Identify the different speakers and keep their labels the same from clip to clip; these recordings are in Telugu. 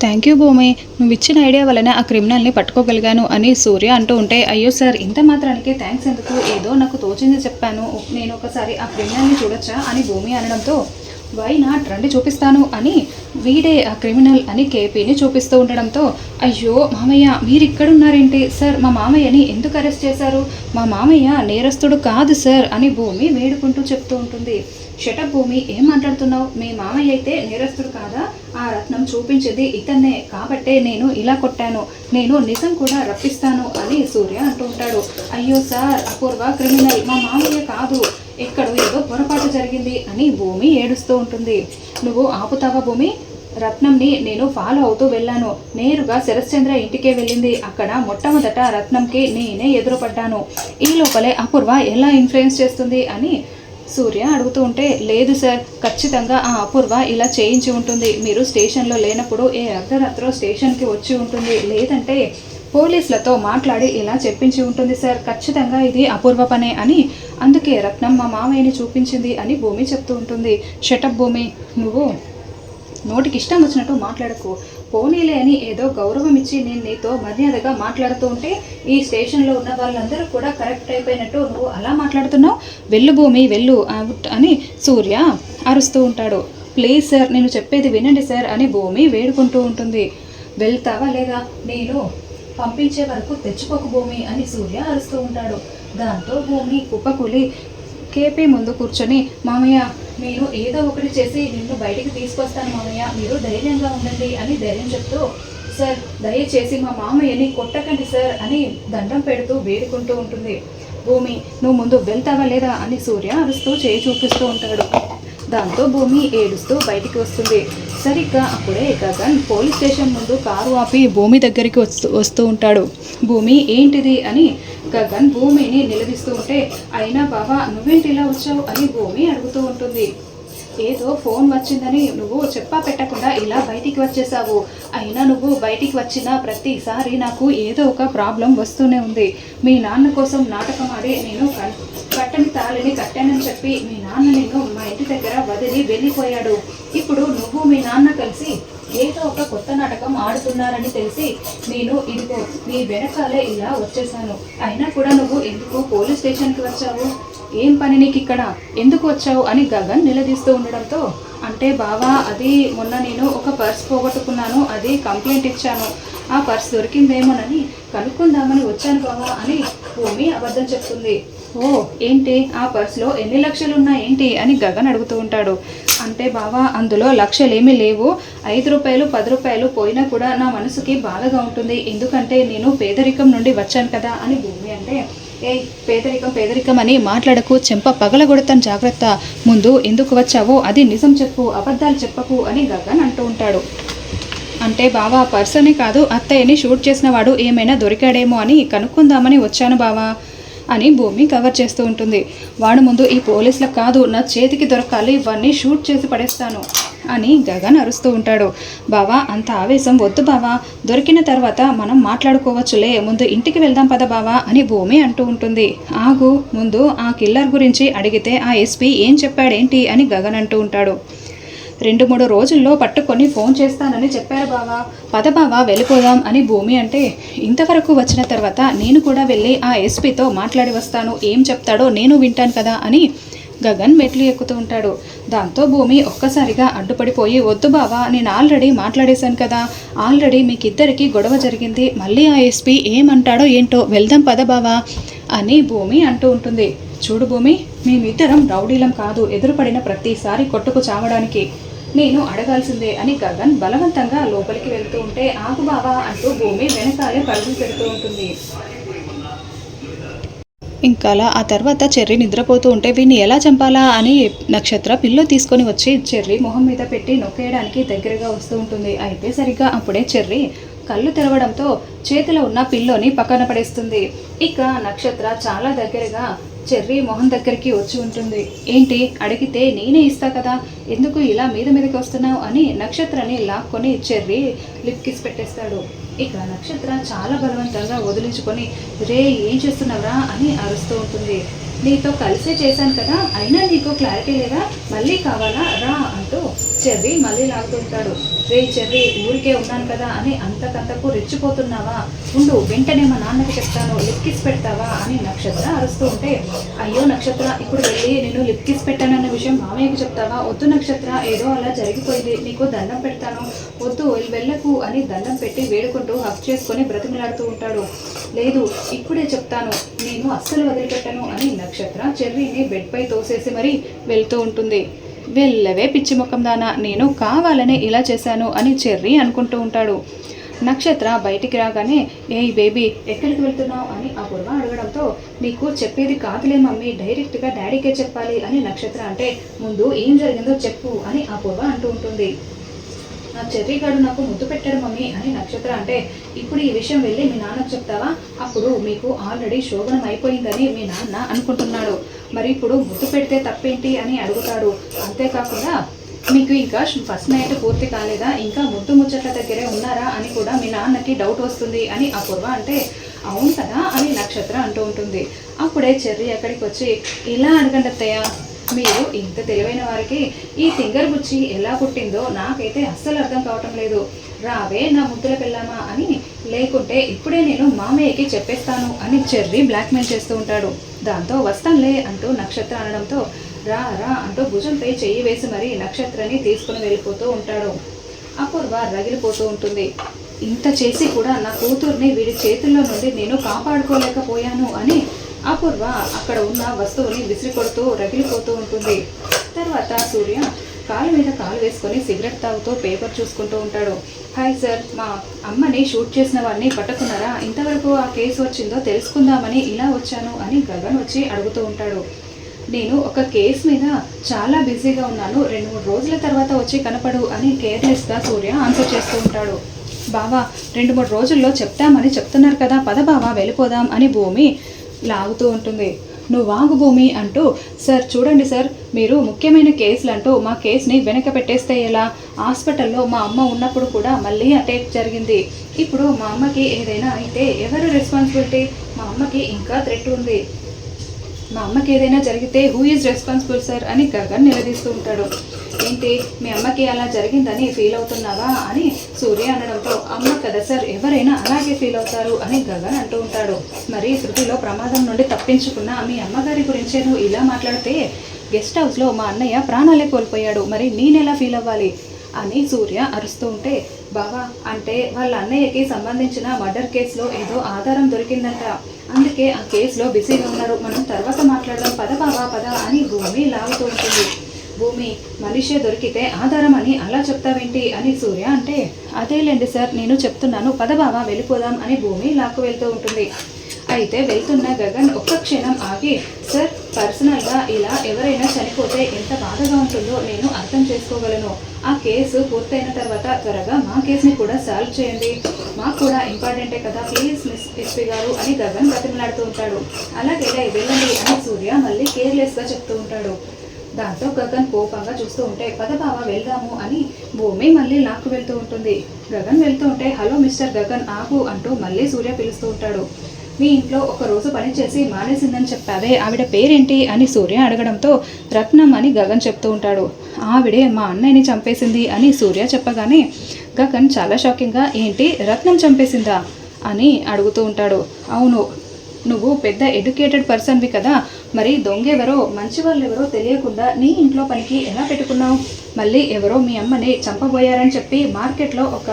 Speaker 1: థ్యాంక్ యూ భూమి. నువ్వు ఇచ్చిన ఐడియా వలన ఆ క్రిమినల్ని పట్టుకోగలిగాను అని సూర్య అంటూ ఉంటే అయ్యో సార్ ఇంత మాత్రానికి థ్యాంక్స్ ఎందుకు? ఏదో నాకు తోచింది చెప్పాను. నేను ఒకసారి ఆ క్రిమినల్ని చూడొచ్చా? అని భూమి అనడంతో వై నాట్ రండి చూపిస్తాను అని వీడే ఆ క్రిమినల్ అని కేపీని చూపిస్తూ ఉండడంతో అయ్యో మామయ్య మీరు ఇక్కడున్నారేంటి సార్ మా మామయ్యని ఎందుకు అరెస్ట్ చేశారు? మా మామయ్య నేరస్తుడు కాదు సార్ అని భూమి వేడుకుంటూ చెప్తూ ఉంటుంది. షటప్ భూమి ఏం మాట్లాడుతున్నావు? మీ మామయ్య అయితే నేరస్తుడు కాదా? ఆ రత్నం చూపించేది ఇతన్నే కాబట్టే నేను ఇలా కొట్టాను. నేను నిజం కూడా రప్పిస్తాను అని సూర్య అంటూ ఉంటాడు. అయ్యో సార్ అపూర్వ క్రిమినల్ మా మామయ్య కాదు. ఎక్కడో జరిగింది అని భూమి ఏడుస్తూ ఉంటుంది. నువ్వు ఆపుతావా భూమి? రత్నంని నేను ఫాలో అవుతూ వెళ్ళాను. నేరుగా శరశ్చంద్ర ఇంటికే వెళ్ళింది. అక్కడ మొట్టమొదట రత్నంకి నేనే ఎదురుపడ్డాను. ఈ లోపలే అపూర్వ ఎలా ఇన్ఫ్లుయెన్స్ చేస్తుంది అని సూర్య అడుగుతూ ఉంటే లేదు సార్ ఖచ్చితంగా ఆ అపూర్వ ఇలా చేయించి ఉంటుంది. మీరు స్టేషన్లో లేనప్పుడు ఏ అర్ధరాత్రో స్టేషన్కి వచ్చి ఉంటుంది. లేదంటే పోలీసులతో మాట్లాడి ఇలా చెప్పించి ఉంటుంది సార్. ఖచ్చితంగా ఇది అపూర్వ పనే అని. అందుకే రత్నం మా మామయ్యని చూపించింది అని భూమి చెప్తూ ఉంటుంది. షటప్ భూమి. నువ్వు నోటికి ఇష్టం వచ్చినట్టు మాట్లాడకు. పోనీలే అని ఏదో గౌరవం ఇచ్చి నేను నీతో మర్యాదగా మాట్లాడుతూ ఉంటే ఈ స్టేషన్లో ఉన్న వాళ్ళందరూ కూడా కరెక్ట్ అయిపోయినట్టు నువ్వు అలా మాట్లాడుతున్నావు? వెళ్ళు భూమి వెళ్ళు అని సూర్య అరుస్తూ ఉంటాడు. ప్లీజ్ సార్ నేను చెప్పేది వినండి సార్ అని భూమి వేడుకుంటూ ఉంటుంది. వెళ్తావా లేదా? నేను పంపించే వరకు తెచ్చుకోకు భూమి అని సూర్య అరుస్తూ ఉంటాడు. దాంతో భూమి కుప్పకూలి కేపీ ముందు కూర్చొని మామయ్య నేను ఏదో ఒకటి చేసి నిన్ను బయటికి తీసుకొస్తాను మామయ్య మీరు ధైర్యంగా ఉండండి అని ధైర్యం చెప్తూ సార్ దయచేసి మా మామయ్యని కొట్టకండి సార్ అని దండం పెడుతూ వేడుకుంటూ ఉంటుంది. భూమి నువ్వు ముందు వెళ్తావా లేదా అని సూర్య అరుస్తూ చేయి చూపిస్తూ ఉంటాడు. దాంతో భూమి ఏడుస్తూ బయటికి వస్తుంది. సరిగ్గా అప్పుడే గగన్ పోలీస్ స్టేషన్ ముందు కారు ఆపి భూమి దగ్గరికి వస్తూ వస్తూ ఉంటాడు. భూమి ఏంటిది అని గగన్ భూమిని నిలదీస్తూ ఉంటే అయినా బావా నువ్వేంటి ఇలా వచ్చావు? అని భూమి అడుగుతూ ఉంటుంది. ఏదో ఫోన్ వచ్చిందని నువ్వు చెప్పా పెట్టకుండా ఇలా బయటికి వచ్చేసావు. అయినా నువ్వు బయటికి వచ్చిన ప్రతిసారి నాకు ఏదో ఒక ప్రాబ్లం వస్తూనే ఉంది. మీ నాన్న కోసం నాటకం ఆడి నేను కట్టని తాళిని కట్టానని చెప్పి మీ నాన్న నేను మా ఇంటి దగ్గర వదిలి వెళ్ళిపోయాడు. ఇప్పుడు నువ్వు మీ నాన్న కలిసి ఏదో ఒక కొత్త నాటకం ఆడుతున్నారని తెలిసి నేను ఇదిగో నీ వెనకాలే ఇలా వచ్చేసాను. అయినా కూడా నువ్వు ఎందుకు పోలీస్ స్టేషన్కి వచ్చావు? ఏం పని నీకు ఇక్కడ ఎందుకు వచ్చావు? అని గగన్ నిలదీస్తూ ఉండడంతో అంటే బావా అది మొన్న నేను ఒక పర్స్ పోగొట్టుకున్నాను అది కంప్లైంట్ ఇచ్చాను. ఆ పర్స్ దొరికిందేమోనని కనుక్కుందామని వచ్చాను బావా అని భూమి అబద్ధం చెప్తుంది. ఓ ఏంటి? ఆ పర్స్లో ఎన్ని లక్షలు ఉన్నాయేంటి అని గగన్ అడుగుతూ ఉంటాడు. అంటే బావా అందులో లక్షలేమీ లేవు. ఐదు రూపాయలు పది రూపాయలు పోయినా కూడా నా మనసుకి బాధగా ఉంటుంది. ఎందుకంటే నేను పేదరికం నుండి వచ్చాను కదా అని భూమి అంటే ఏయ్ పేదరికం పేదరికం అని మాట్లాడకు చెంప పగలగొడతాను జాగ్రత్త. ముందు ఎందుకు వచ్చావో అది నిజం చెప్పు అబద్ధాలు చెప్పకు అని గగన్ అంటూ ఉంటాడు. అంటే బావా పర్సనే కాదు అత్తయ్యని షూట్ చేసిన వాడు ఏమైనా దొరికాడేమో అని కనుక్కుందామని వచ్చాను బావా. అని భూమి కవర్ చేస్తూ ఉంటుంది. వాడు ముందు ఈ పోలీసులకు కాదు నా చేతికి దొరకాలి ఇవన్నీ షూట్ చేసి పడేస్తాను అని గగన్ అరుస్తూ ఉంటాడు. బావా అంత ఆవేశం వద్దు బావా. దొరికిన తర్వాత మనం మాట్లాడుకోవచ్చులే. ముందు ఇంటికి వెళ్దాం పద బావా అని భూమి అంటూ ఉంటుంది. ఆగు ముందు ఆ కిల్లర్ గురించి అడిగితే ఆ ఎస్పీ ఏం చెప్పాడేంటి అని గగన్ అంటూ ఉంటాడు. రెండు మూడు రోజుల్లో పట్టుకొని ఫోన్ చేస్తానని చెప్పారు బావా. పద బావా వెళ్ళిపోదాం అని భూమి అంటే ఇంతవరకు వచ్చిన తర్వాత నేను కూడా వెళ్ళి ఆ ఎస్పీతో మాట్లాడి వస్తాను. ఏం చెప్తాడో నేను వింటాను కదా అని గగన్ మెట్లు ఎక్కుతూ ఉంటాడు. దాంతో భూమి ఒక్కసారిగా అడ్డుపడిపోయి వద్దు బావా నేను ఆల్రెడీ మాట్లాడేశాను కదా. ఆల్రెడీ మీకిద్దరికి గొడవ జరిగింది. మళ్ళీ ఆ ఎస్పీ ఏమంటాడో ఏంటో వెళ్దాం పద బావా అని భూమి అంటూ ఉంటుంది. చూడు భూమి మేమిద్దరం రౌడీలం కాదు ఎదురుపడిన ప్రతిసారి కొట్టుకు చావడానికి. నేను అడగాల్సిందే అని గగన్ బలవంతంగా లోపలికి వెళ్తూ ఉంటే ఆగు బావా అంటూ భూమి వెనకాలే పరుగులు పెడుతూ ఉంటుంది. ఇంకా అలా ఆ తర్వాత చెర్రీ నిద్రపోతూ ఉంటే వీడిని ఎలా చంపాలా అని నక్షత్ర పిల్లో తీసుకొని వచ్చి చెర్రీ మొహం మీద పెట్టి నొక్కేయడానికి దగ్గరగా వస్తూ ఉంటుంది. అయితే సరిగ్గా అప్పుడే చెర్రీ కళ్ళు తెరవడంతో చేతిలో ఉన్న పిల్లోని పక్కన పడేస్తుంది. ఇక నక్షత్ర చాలా దగ్గరగా చెర్రీ మొహం దగ్గరికి వచ్చి ఉంటుంది. ఏంటి? అడిగితే నేనే ఇస్తా కదా ఎందుకు ఇలా మీద మీదకి వస్తున్నావు అని నక్షత్రాన్ని లాక్కొని చెర్రీ లిప్ కిస్ పెట్టేస్తాడు. ఇక నక్షత్ర చాలా బలవంతంగా వదిలించుకొని రే ఏం చేస్తున్నావురా? అని అరుస్తూ ఉంటుంది. నీతో కలిసే చేశాను కదా అయినా నీకు క్లారిటీ లేదా? మళ్ళీ కావాలా? రా అంటూ చెర్రీ మళ్ళీ లాగుతుంటాడు రే చెర్రీ ఊరికే ఉన్నాను కదా అని అంతకంతకు రెచ్చిపోతున్నావా? ఉండు వెంటనే మా నాన్నకి చెప్తాను. లిప్ కిస్ పెడతావా? అని నక్షత్ర అరుస్తూ ఉంటే అయ్యో నక్షత్ర ఇప్పుడు వెళ్ళి నేను లిప్ కిస్ పెట్టానన్న విషయం మామయ్యకి చెప్తావా? వద్దు నక్షత్ర ఏదో అలా జరిగిపోయింది. నీకు దండం పెడతాను. వద్దు వెళ్ళకు అని దండం పెట్టి వేడుకుంటూ హక్ చేసుకొని బ్రతిమలాడుతూ ఉంటాడు. లేదు ఇప్పుడే చెప్తాను. నేను అస్సలు వదిలిపెట్టను అని నక్షత్ర చెర్రీని బెడ్పై తోసేసి మరీ వెళ్తూ ఉంటుంది. వెళ్ళవే పిచ్చి ముఖం దానా నేను కావాలనే ఇలా చేశాను అని చెర్రీ అనుకుంటూ ఉంటాడు. నక్షత్ర బయటికి రాగానే ఏయ్ బేబీ ఎక్కడికి వెళ్తున్నావు? అని అపూర్వ అడగడంతో నీకు చెప్పేది కాదులే మమ్మీ డైరెక్ట్గా డాడీకే చెప్పాలి అని నక్షత్ర అంటే ముందు ఏం జరిగిందో చెప్పు అని అపూర్వ అంటూ ఉంటుంది. నా చెర్రీగాడు నాకు ముద్దు పెట్టాడు మమ్మీ అని నక్షత్ర అంటే ఇప్పుడు ఈ విషయం వెళ్ళి మీ నాన్నకు చెప్తావా? అప్పుడు మీకు ఆల్రెడీ శోభనం అయిపోయిందని మీ నాన్న అనుకుంటున్నాడు. మరి ఇప్పుడు ముద్దు పెడితే తప్పేంటి? అని అడుగుతాడు. అంతేకాకుండా మీకు ఇంకా ఫస్ట్ నైట్ పూర్తి కాలేదా? ఇంకా ముద్దు ముచ్చట్ల దగ్గరే ఉన్నారా? అని కూడా మీ నాన్నకి డౌట్ వస్తుంది. అని అపూర్వ అంటే అవును కదా అని నక్షత్ర అంటూ ఉంటుంది. అప్పుడే చెర్రీ అక్కడికి వచ్చి ఇలా అడగండి అత్తయ్య మీరు ఇంత తెలివైన వారికి ఈ తింగర్ బుచ్చి ఎలా పుట్టిందో నాకైతే అస్సలు అర్థం కావటం లేదు. రావే నా ముద్దుల పిల్లమా అని లేకుంటే ఇప్పుడే నేను మామయ్యకి చెప్పేస్తాను అని చెర్రీ బ్లాక్మెయిల్ చేస్తూ ఉంటాడు. దాంతో వస్తానులే అంటూ నక్షత్ర అనడంతో రా రా అంటూ భుజంపై చెయ్యి వేసి మరీ నక్షత్రని తీసుకుని వెళ్ళిపోతూ ఉంటాడు. అపూర్వ రగిలిపోతూ ఉంటుంది. ఇంత చేసి కూడా నా కూతుర్ని వీడి చేతుల్లో నుండి నేను కాపాడుకోలేకపోయాను అని అపూర్వ అక్కడ ఉన్న వస్తువుని విసిరి కొడుతూ రగిలిపోతూ ఉంటుంది. తర్వాత సూర్య కాలు మీద కాలు వేసుకొని సిగరెట్ తాగుతూ పేపర్ చూసుకుంటూ ఉంటాడు. హాయ్ సార్ మా అమ్మని షూట్ చేసిన వారిని పట్టుకున్నారా? ఇంతవరకు ఆ కేసు వచ్చిందో తెలుసుకుందామని ఇలా వచ్చాను అని గగన్ వచ్చి అడుగుతూ ఉంటాడు. నేను ఒక కేసు మీద చాలా బిజీగా ఉన్నాను. రెండు మూడు రోజుల తర్వాత వచ్చి కనపడు అని కేర్లెస్గా సూర్య ఆన్సర్ చేస్తూ ఉంటాడు. బావా రెండు మూడు రోజుల్లో చెప్తామని చెప్తున్నారు కదా. పద బావా వెళ్ళిపోదాం అని భూమి లాగుతూ ఉంటుంది. నువ్వు వాగు భూమి అంటూ సార్ చూడండి సార్ మీరు ముఖ్యమైన కేసులు అంటూ మా కేసుని వెనక పెట్టేస్తే ఎలా? హాస్పిటల్లో మా అమ్మ ఉన్నప్పుడు కూడా మళ్ళీ అటాక్ జరిగింది. ఇప్పుడు మా అమ్మకి ఏదైనా అయితే ఎవరు రెస్పాన్సిబిలిటీ? మా అమ్మకి ఇంకా థ్రెట్ ఉంది. మా అమ్మకి ఏదైనా జరిగితే హూ ఈజ్ రెస్పాన్సిబుల్ సార్ అని గగన్ నిలదీస్తూ ఉంటాడు. ఏంటి మీ అమ్మకి అలా జరిగిందని ఫీల్ అవుతున్నావా అని సూర్య అనడంతో అమ్మ కదా సార్ ఎవరైనా అలాగే ఫీల్ అవుతారు అని గగన్ అంటూ ఉంటాడు. మరి శృతిలో ప్రమాదం నుండి తప్పించుకున్న మీ అమ్మగారి గురించే నువ్వు ఇలా మాట్లాడితే గెస్ట్ హౌస్లో మా అన్నయ్య ప్రాణాలే కోల్పోయాడు. మరి నేనెలా ఫీల్ అవ్వాలి? అని సూర్య అరుస్తూ ఉంటే బావా అంటే వాళ్ళ అన్నయ్యకి సంబంధించిన మర్డర్ కేసులో ఏదో ఆధారం దొరికిందంట. అందుకే ఆ కేసులో బిజీగా ఉన్నారు. మనం తర్వాత మాట్లాడడం పద బావా పద అని భూమి లాగుతూ ఉంటుంది. భూమి మనిషే దొరికితే ఆధారం అని అలా చెప్తావేంటి అని సూర్య అంటే అదేలేండి సార్ నేను చెప్తున్నాను. పద బావా వెళ్ళిపోదాం అని భూమి లాక్కు వెళ్తూ ఉంటుంది. అయితే వెళ్తున్న గగన్ ఒక్క క్షణం ఆగి సార్ పర్సనల్గా ఇలా ఎవరైనా చనిపోతే ఎంత బాధగా ఉంటుందో నేను అర్థం చేసుకోగలను. ఆ కేసు పూర్తయిన తర్వాత త్వరగా మా కేసుని కూడా సాల్వ్ చేయండి. మాకు కూడా ఇంపార్టెంటే కదా ప్లీజ్ మిస్ ఎస్పీ గారు అని గగన్ బతిమలాడుతూ ఉంటాడు. అలాగే వెళ్ళండి అని సూర్య మళ్ళీ కేర్లెస్గా చెప్తూ ఉంటాడు. దాంతో గగన్ కోపంగా చూస్తూ ఉంటే పద బావ వెళ్దాము అని భూమి మళ్ళీ లాక్కు వెళ్తూ ఉంటుంది. గగన్ వెళ్తూ ఉంటే హలో మిస్టర్ గగన్ ఆగు అంటూ మళ్ళీ సూర్య పిలుస్తూ ఉంటాడు. మీ ఇంట్లో ఒక రోజు పని చేసి మానేసిందని చెప్పావే. ఆవిడ పేరేంటి అని సూర్య అడగడంతో రత్నం అని గగన్ చెప్తూ ఉంటాడు. ఆవిడే మా అన్నయ్యని చంపేసింది అని సూర్య చెప్పగానే గగన్ చాలా షాకింగ్గా ఏంటి రత్నం చంపేసిందా? అని అడుగుతూ ఉంటాడు. అవును నువ్వు పెద్ద ఎడ్యుకేటెడ్ పర్సన్వి కదా మరి దొంగెవరో మంచి వాళ్ళు ఎవరో తెలియకుండా నీ ఇంట్లో పనికి ఎలా పెట్టుకున్నావు? మళ్ళీ ఎవరో మీ అమ్మని చంపబోయారని చెప్పి మార్కెట్లో ఒక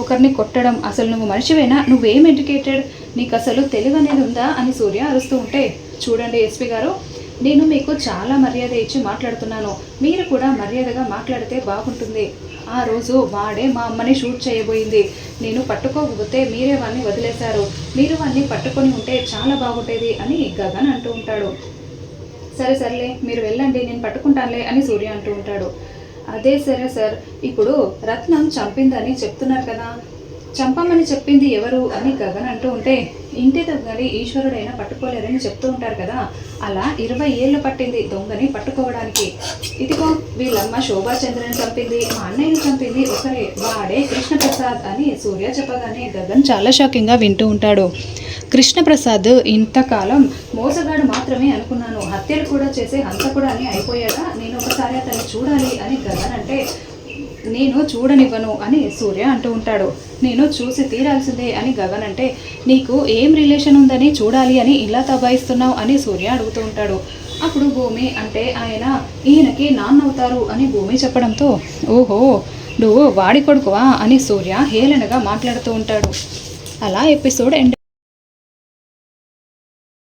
Speaker 1: ఒకరిని కొట్టడం అసలు నువ్వు మనిషివేనా? నువ్వేం ఎడ్యుకేటెడ్? నీకు అసలు తెలివి అనేది ఉందా? అని సూర్య అరుస్తూ ఉంటే చూడండి ఎస్పీ గారు నేను మీకు చాలా మర్యాద ఇచ్చి మాట్లాడుతున్నాను. మీరు కూడా మర్యాదగా మాట్లాడితే బాగుంటుంది. ఆ రోజు వాడే మా అమ్మని షూట్ చేయబోయింది. నేను పట్టుకోకపోతే మీరే వాడిని వదిలేశారు. మీరు వాడిని పట్టుకొని ఉంటే చాలా బాగుండేది అని గగన్ అంటూ ఉంటాడు. సరే సర్లే మీరు వెళ్ళండి నేను పట్టుకుంటానులే అని సూర్య అంటూ ఉంటాడు. అదే సరే సార్ ఇప్పుడు రత్నం చంపిందని చెప్తున్నారు కదా. చంపమని చెప్పింది ఎవరు అని గగన్ అంటూ ఉంటే ఇంటి దొంగని ఈశ్వరుడైనా పట్టుకోలేరని చెప్తూ ఉంటారు కదా. అలా ఇరవై ఏళ్ళు పట్టింది దొంగని పట్టుకోవడానికి. ఇదిగో వీళ్ళమ్మ శోభాచంద్రని చంపింది మా అన్నయ్యని చంపింది ఒకరే వాడే కృష్ణప్రసాద్ అని సూర్య చెప్పగానే గగన్ చాలా షాకింగ్గా వింటూ ఉంటాడు. కృష్ణప్రసాద్ ఇంతకాలం మోసగాడు మాత్రమే అనుకున్నాను. హత్యలు కూడా చేసే హంతకుడు అని అయిపోయాడా? నేను ఒకసారి అతన్ని చూడాలి అని గగనంటే అంటే నేను చూడనివ్వను అని సూర్య అంటూ ఉంటాడు. నేను చూసి తీరాల్సిందే అని గగన్ అంటే నీకు ఏం రిలేషన్ ఉందని చూడాలి అని ఇలా తబాయిస్తున్నావు అని సూర్య అడుగుతూ ఉంటాడు. అప్పుడు భూమి అంటే ఆయన ఈయనకి నాన్న అవుతారు అని భూమి చెప్పడంతో ఓహో నువ్వు వాడి కొడుకువా అని సూర్య హేళనగా మాట్లాడుతూ ఉంటాడు. అలా ఎపిసోడ్ ఎండ్